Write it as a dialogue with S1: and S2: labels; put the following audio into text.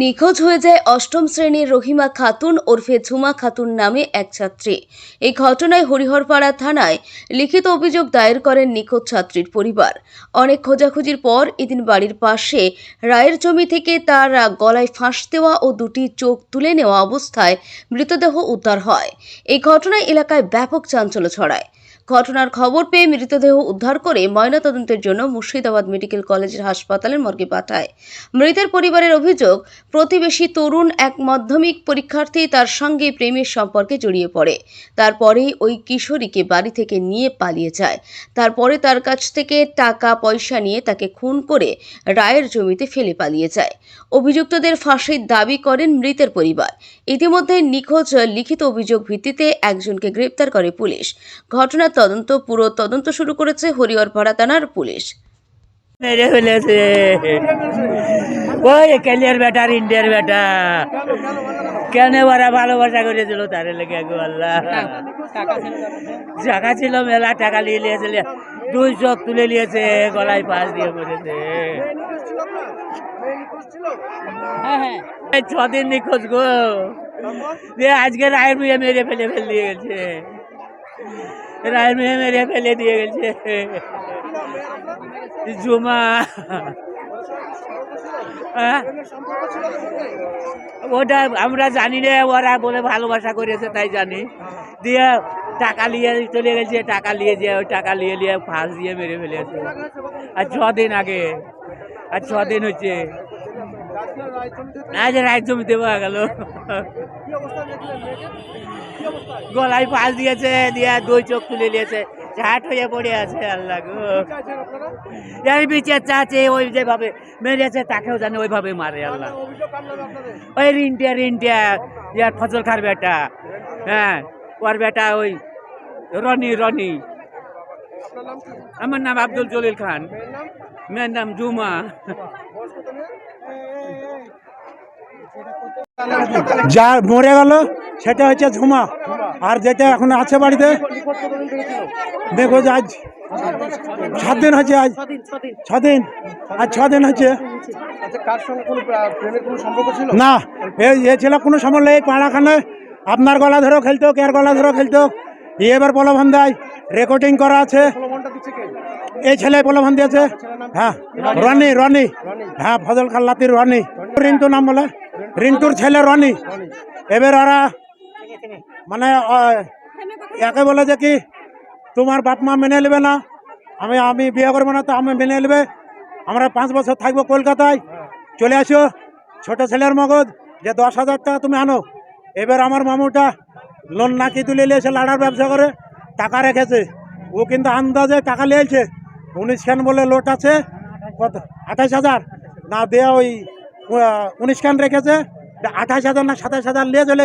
S1: নিখোঁজ হয়ে যায় অষ্টম শ্রেণির রহিমা খাতুন ওরফে ঝুমা খাতুন নামে এক ছাত্রী। এই ঘটনায় হরিহরপাড়া থানায় লিখিত অভিযোগ দায়ের করেন নিখোঁজ ছাত্রীর পরিবার। অনেক খোঁজাখুঁজির পর এদিন বাড়ির পাশে রায়ের জমি থেকে তার গলায় ফাঁস দেওয়া ও দুটি চোখ তুলে নেওয়া অবস্থায় মৃতদেহ উদ্ধার হয়। এই ঘটনায় এলাকায় ব্যাপক চাঞ্চল্য ছড়ায়। ঘটনার খবর পেয়ে মৃতদেহ উদ্ধার করে ময়নাতদন্তের জন্য মুর্শিদাবাদ মেডিকেল কলেজের হাসপাতালের মর্গে পাঠায়। মৃতের পরিবারের অভিযোগ, প্রতিবেশী তরুণ এক মাধ্যমিক পরীক্ষার্থী তার সঙ্গে প্রেমের সম্পর্কে জড়িয়ে পড়ে। তারপরেই ওই কিশোরীকে বাড়ি থেকে নিয়ে পালিয়ে যায়। তারপরে তার কাছ থেকে টাকা, পয়সা নিয়ে তাকে খুন করে রায়ের জমিতে ফেলে পালিয়ে যায়। অভিযুক্তদের ফাঁসির দাবি করেন মৃতের পরিবার। ইতিমধ্যে নিখোঁজ লিখিত অভিযোগ ভিত্তিতে একজনকে গ্রেপ্তার করে পুলিশ। ঘটনার তদন্ত, পুরো তদন্ত শুরু করেছে হরিহরপাড়া থানার পুলিশ।
S2: মেরে ফেলেছে। ওই কেলিয়ার ইন্ডিয়ার বেটা। কেন ওরা ভালোবাসা করেছিল তার লেগে আল্লাহ। টাকা ছিল মেলা, টাকা নিয়ে নিয়েছিল। দুই চোখ তুলে নিয়েছে, গলায় পাশ দিয়ে পড়েছে ছদিন নিখোঁজ গো। আজকে মেয়ে মেরে ফেলে ফেলে দিয়ে গেছে রায়ের মেয়ে মেরে ফেলে দিয়ে গেছে জুমা? ওটা আমরা জানি না ওরা বলে ভালোবাসা করেছে তাই জানি দিয়ে টাকা নিয়ে চলে গেছে টাকা নিয়ে যে ওই টাকা নিয়ে নিয়ে ফাঁস দিয়ে মেরে ফেলেছে আর ছদিন আগে আর ছদিন হচ্ছে আজ রায় জমিতে পাওয়া গেল। গলায় পাশ দিয়েছে দিয়ে দুই চোখ তুলে নিয়েছে। ঝাট হয়ে পড়ে আছে আল্লাহ গো। এর বিচার চাচ্ছে ওই যেভাবে মেরেছে তাকেও জানে ওইভাবে মারে আল্লাহ। ওই রিন্টিয়া রিন্টিয়া ইয়ার ফজল খার বেটা। হ্যাঁ ওর বেটা ওই রনি রনি। আমার নাম আব্দুল জলিল খান। মেয়ের নাম জুমা।
S3: যা মরে গেল সেটা হচ্ছে ঝুমা। আর যেটা এখন আছে বাড়িতে দেখো যে আজ সাত দিন হচ্ছে আজ। ছ দিন আজ ছ দিন হচ্ছে না এই এ ছিল কোনো সময় এই পাড়াখানে। আপনার গলা ধরেও খেলতো কের গলা ধরেও খেলতো এবার প্রলোভন দেয়। রেকর্ডিং করা আছে।
S4: কে?
S3: এই ছেলে প্রলোভন দিয়েছে। হ্যাঁ রনি রনি। হ্যাঁ ফজল খাল্লাতির রনি। রিন্টু নাম বলে। রিন্টুর ছেলে রনি। এবার ওরা মানে একে বলে যে কি, তোমার বাপ মা মেনে নেবে না। আমি আমি বিয়ে করব না, তো আমি মেনে নেবে। আমরা পাঁচ বছর থাকব কলকাতায়। চলে আসো, ছোট ছেলের মগজ, যে দশ হাজার টাকা তুমি আনো। এবার আমার মামুটা লোন নাকি তুলে নিয়েছে লাড়ার ব্যবসা করে, টাকা রেখেছে। ও কিন্তু আন্দাজে টাকা নিয়েছে। উনিশ খান বলে লোট আছে, কত? আঠাশ হাজার? না, দেয়া ওই উনিশ খান রেখেছে আঠাশ হাজার না সাতাশ হাজার নিয়ে চলে